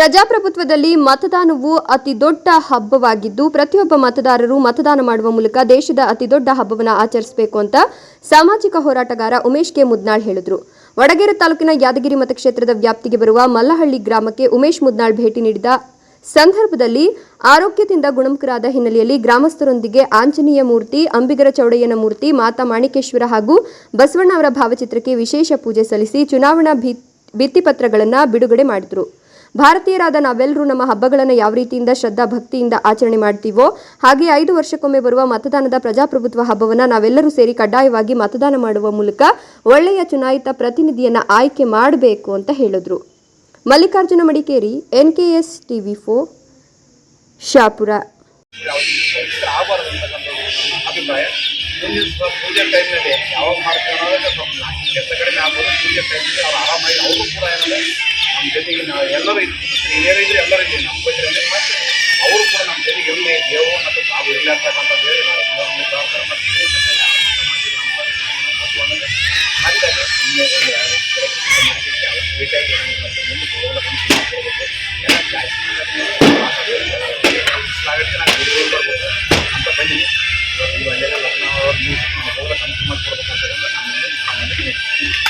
ಪ್ರಜಾಪ್ರಭುತ್ವದಲ್ಲಿ ಮತದಾನವು ಅತಿ ದೊಡ್ಡ ಹಬ್ಬವಾಗಿದ್ದು, ಪ್ರತಿಯೊಬ್ಬ ಮತದಾರರು ಮತದಾನ ಮಾಡುವ ಮೂಲಕ ದೇಶದ ಅತಿ ದೊಡ್ಡ ಹಬ್ಬವನ್ನು ಆಚರಿಸಬೇಕು ಅಂತ ಸಾಮಾಜಿಕ ಹೋರಾಟಗಾರ ಉಮೇಶ್ ಕೆ. ಮುದ್ನಾಳ್ ಹೇಳಿದರು. ವಡಗೇರೆ ತಾಲೂಕಿನ ಯಾದಗಿರಿ ಮತಕ್ಷೇತ್ರದ ವ್ಯಾಪ್ತಿಗೆ ಬರುವ ಮಲ್ಲಹಳ್ಳಿ ಗ್ರಾಮಕ್ಕೆ ಉಮೇಶ್ ಮುದ್ನಾಳ್ ಭೇಟಿ ನೀಡಿದ ಸಂದರ್ಭದಲ್ಲಿ ಆರೋಗ್ಯದಿಂದ ಗುಣಮುಖರಾದ ಹಿನ್ನೆಲೆಯಲ್ಲಿ ಗ್ರಾಮಸ್ಥರೊಂದಿಗೆ ಆಂಜನೇಯ ಮೂರ್ತಿ, ಅಂಬಿಗರ ಚೌಡಯ್ಯನ ಮೂರ್ತಿ, ಮಾತಾ ಮಾಣಿಕೇಶ್ವರ ಹಾಗೂ ಬಸವಣ್ಣ ಅವರ ಭಾವಚಿತ್ರಕ್ಕೆ ವಿಶೇಷ ಪೂಜೆ ಸಲ್ಲಿಸಿ ಚುನಾವಣಾ ಭಿತ್ತಿಪತ್ರಗಳನ್ನು ಬಿಡುಗಡೆ ಮಾಡಿದರು. ಭಾರತೀಯರಾದ ನಾವೆಲ್ಲರೂ ನಮ್ಮ ಹಬ್ಬಗಳನ್ನು ಯಾವ ರೀತಿಯಿಂದ ಶ್ರದ್ಧಾ ಭಕ್ತಿಯಿಂದ ಆಚರಣೆ ಮಾಡ್ತೀವೋ ಹಾಗೆ ಐದು ವರ್ಷಕ್ಕೊಮ್ಮೆ ಬರುವ ಮತದಾನದ ಪ್ರಜಾಪ್ರಭುತ್ವ ಹಬ್ಬವನ್ನು ನಾವೆಲ್ಲರೂ ಸೇರಿ ಕಡ್ಡಾಯವಾಗಿ ಮತದಾನ ಮಾಡುವ ಮೂಲಕ ಒಳ್ಳೆಯ ಚುನಾಯಿತ ಪ್ರತಿನಿಧಿಯನ್ನು ಆಯ್ಕೆ ಮಾಡಬೇಕು ಅಂತ ಹೇಳಿದ್ರು. Mallikarjuna Madikeri N K S TV four, Shapura. ಪೂಜೆ ಟೈಮ್ನಲ್ಲಿ ಯಾವಾಗ ಜೊತೆಗೆ ನಾವು ಎಲ್ಲರೂ ಇದ್ದೀವಿ ಎಲ್ಲರೂ ಇದ್ದೀವಿ ನಮ್ಮ ಬಗ್ಗೆ ಮತ್ತು ಅವರು ಕೂಡ ನಮ್ಮ ಜೊತೆಗೆ ಇರಲಿ ದೇವು ಮತ್ತು ತಾವು ಇರಲಿ ಅಂತಕ್ಕಂಥದ್ದು ಹೇಳಿ ನಾವು ಎಲ್ಲರನ್ನೂ ಪ್ರಾರ್ಥನೆ ಮಾಡ್ತೀವಿ. ಎಲ್ಲ ನಾವು ಅಂತ ಬಂದಿನಿ ನೀವು ಅಲ್ಲೆಲ್ಲ ಲಕ್ನೋ ನಮಗೆ ಹೋಗೋ ಕನ್ಫರ್ಮ್ ಮಾಡಿಕೊಡ್ಬೇಕು ಅಂತ ನಮ್ಮ